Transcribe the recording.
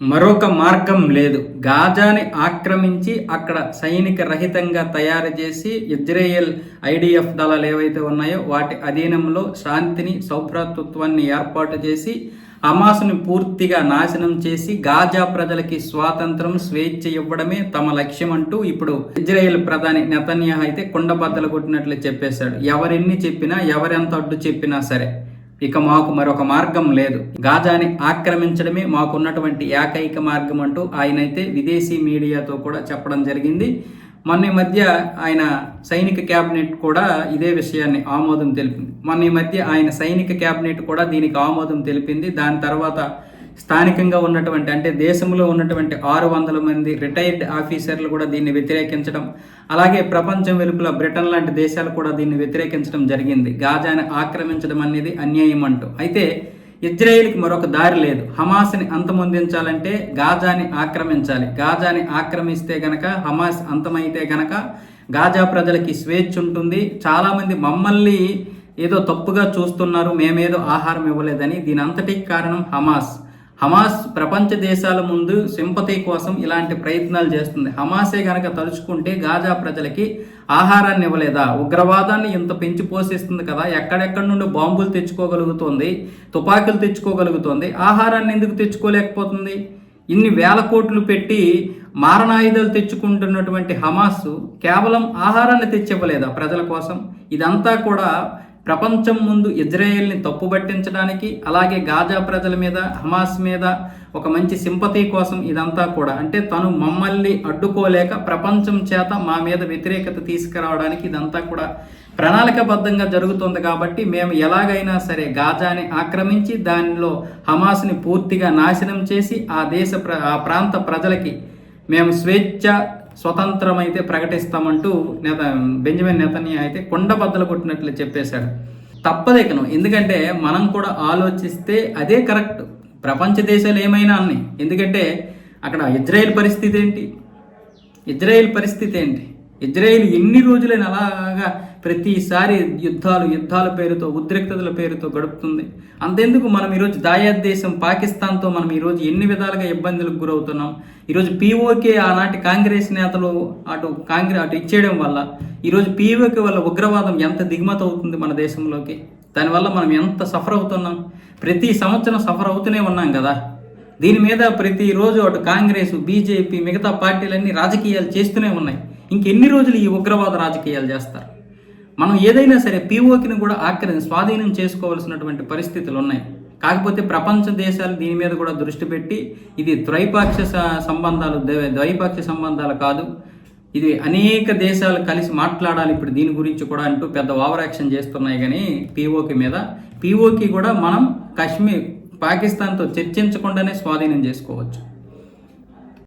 మరొక మార్గం లేదు. గాజాని ఆక్రమించి అక్కడ సైనిక రహితంగా తయారు చేసి ఇజ్రాయెల్ ఐడిఎఫ్ దళాలు ఏవైతే ఉన్నాయో వాటి అధీనంలో శాంతిని సౌభ్రాతృత్వాన్ని ఏర్పాటు చేసి హమాస్ని పూర్తిగా నాశనం చేసి గాజా ప్రజలకి స్వాతంత్రం స్వేచ్ఛ ఇవ్వడమే తమ లక్ష్యం అంటూ ఇప్పుడు ఇజ్రాయెల్ ప్రధాని నెతన్యాహ్ అయితే కుండబద్దలు కొట్టినట్లు చెప్పేశాడు. ఎవరెన్ని చెప్పినా ఎవరెంత అడ్డు చెప్పినా సరే. ఇక మాకు మరొక మార్గం లేదు. గాజాని ఆక్రమించడమే మాకున్నటువంటి ఏకైక మార్గం అంటూ ఆయన అయితే విదేశీ మీడియాతో కూడా చెప్పడం జరిగింది. మొన్న ఈ మధ్య ఆయన సైనిక క్యాబినెట్ కూడా ఇదే విషయాన్ని ఆమోదం తెలిపింది. మొన్న ఈ మధ్య ఆయన సైనిక క్యాబినెట్ కూడా దీనికి ఆమోదం తెలిపింది. దాని తర్వాత స్థానికంగా ఉన్నటువంటి అంటే దేశంలో ఉన్నటువంటి ఆరు వందల మంది రిటైర్డ్ ఆఫీసర్లు కూడా దీన్ని వ్యతిరేకించడం అలాగే ప్రపంచం వెలుపల బ్రిటన్ లాంటి దేశాలు కూడా దీన్ని వ్యతిరేకించడం జరిగింది. గాజాని ఆక్రమించడం అనేది అన్యాయం అంటూ. అయితే ఇజ్రాయిల్కి మరొక దారి లేదు. హమాస్ని అంతమొందించాలంటే గాజాని ఆక్రమించాలి. గాజాని ఆక్రమిస్తే గనక హమాస్ అంతమైతే గనక గాజా ప్రజలకి స్వేచ్ఛ ఉంటుంది. చాలామంది మమ్మల్ని ఏదో తప్పుగా చూస్తున్నారు. మేమేదో ఆహారం ఇవ్వలేదని. దీని అంతటికి కారణం హమాస్. హమాస్ ప్రపంచ దేశాల ముందు సింపతి కోసం ఇలాంటి ప్రయత్నాలు చేస్తుంది. హమాసే గనక తలుచుకుంటే గాజా ప్రజలకి ఆహారాన్ని ఇవ్వలేదా? ఉగ్రవాదాన్ని ఇంత పెంచి పోషిస్తుంది కదా ఎక్కడెక్కడి నుండి బాంబులు తెచ్చుకోగలుగుతోంది తుపాకులు తెచ్చుకోగలుగుతోంది ఆహారాన్ని ఎందుకు తెచ్చుకోలేకపోతుంది? ఇన్ని వేల కోట్లు పెట్టి మారణాయుధాలు తెచ్చుకుంటున్నటువంటి హమాస్ కేవలం ఆహారాన్ని తెచ్చివ్వలేదా ప్రజల కోసం? ఇదంతా కూడా ప్రపంచం ముందు ఇజ్రాయెల్ని తప్పుబట్టించడానికి అలాగే గాజా ప్రజల మీద హమాస్ మీద ఒక మంచి సింపతి కోసం ఇదంతా కూడా. అంటే తను మమ్మల్ని అడ్డుకోలేక ప్రపంచం చేత మా మీద వ్యతిరేకత తీసుకురావడానికి ఇదంతా కూడా ప్రణాళికబద్ధంగా జరుగుతుంది కాబట్టి మేము ఎలాగైనా సరే గాజాని ఆక్రమించి దానిలో హమాస్ని పూర్తిగా నాశనం చేసి ఆ దేశ ప్ర ఆ ప్రాంత ప్రజలకి మేము స్వేచ్ఛ స్వతంత్రం అయితే ప్రకటిస్తామంటూ నేత బెంజమిన్ నెతన్యా అయితే కొండబద్దలు కొట్టినట్లు చెప్పేశాడు. తప్పదేకను ఎందుకంటే మనం కూడా ఆలోచిస్తే అదే కరెక్ట్. ప్రపంచ దేశాలు ఏమైనా అన్నీ. ఎందుకంటే అక్కడ ఇజ్రాయెల్ పరిస్థితి ఏంటి? ఇజ్రాయెల్ పరిస్థితి ఏంటి? ఇజ్రాయిల్ ఎన్ని రోజులైనా అలాగా ప్రతిసారి యుద్ధాలు యుద్ధాల పేరుతో ఉద్రిక్తతల పేరుతో గడుపుతుంది. అంతెందుకు మనం ఈరోజు దాయాద్ దేశం పాకిస్తాన్తో మనం ఈరోజు ఎన్ని విధాలుగా ఇబ్బందులకు గురవుతున్నాం. ఈరోజు పీఓకే ఆనాటి కాంగ్రెస్ నేతలు అటు కాంగ్రెస్ అటు ఇచ్చేయడం వల్ల ఈరోజు పీఓకే వల్ల ఉగ్రవాదం ఎంత దిగుమతి అవుతుంది మన దేశంలోకి? దానివల్ల మనం ఎంత సఫర్ అవుతున్నాం? ప్రతి సంవత్సరం సఫర్ అవుతూనే ఉన్నాం కదా. దీని మీద ప్రతిరోజు అటు కాంగ్రెస్ బీజేపీ మిగతా పార్టీలన్నీ రాజకీయాలు చేస్తూనే ఉన్నాయి. ఇంకెన్ని రోజులు ఈ ఉగ్రవాద రాజకీయాలు చేస్తారు? మనం ఏదైనా సరే పీఓకిని కూడా ఆక్రమి స్వాధీనం చేసుకోవాల్సినటువంటి పరిస్థితులు ఉన్నాయి. కాకపోతే ప్రపంచ దేశాలు దీని మీద కూడా దృష్టి పెట్టి ఇది ద్వైపాక్ష స- సంబంధాలు ద్వైపాక్ష సంబంధాలు కాదు. ఇది అనేక దేశాలు కలిసి మాట్లాడాలి ఇప్పుడు దీని గురించి కూడా అంటూ పెద్ద ఓవర్ యాక్షన్ చేస్తున్నాయి కానీ పీఓకి మీద. పీఓకి కూడా మనం కాశ్మీర్ పాకిస్తాన్తో చర్చించకుండానే స్వాధీనం చేసుకోవచ్చు.